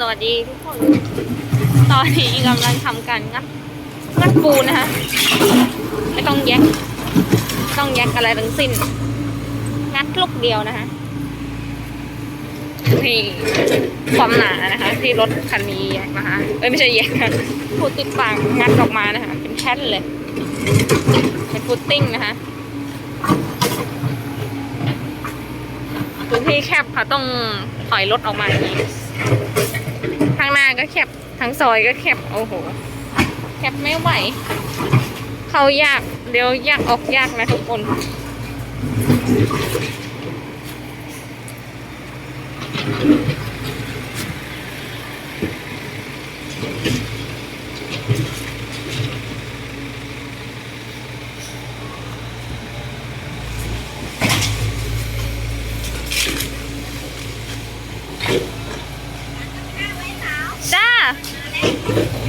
สวัสดีทุกคน ตอนนี้กำลังทำการงัดงัดปูนะคะ ไม่ต้องแยกต้องแยกอะไรทั้งสิ้น งัดลูกเดียวนะคะ นี่ความหนานะคะ ที่รถคันนี้แยกนะคะ เอ้ยไม่ใช่แยกนะฟูดติดฟางงัดออกมานะคะ เป็นแท่นเลย เป็นฟุตติ้งนะคะพื้นที่แคบค่ะต้องถอยรถออกมาอย่างนี้ข้างหน้าก็ แคบทั้งซอยก็แคบโอ้โหแคบไม่ไหว เขายากเดี๋ยวยากออกยากนะทุกคน 何?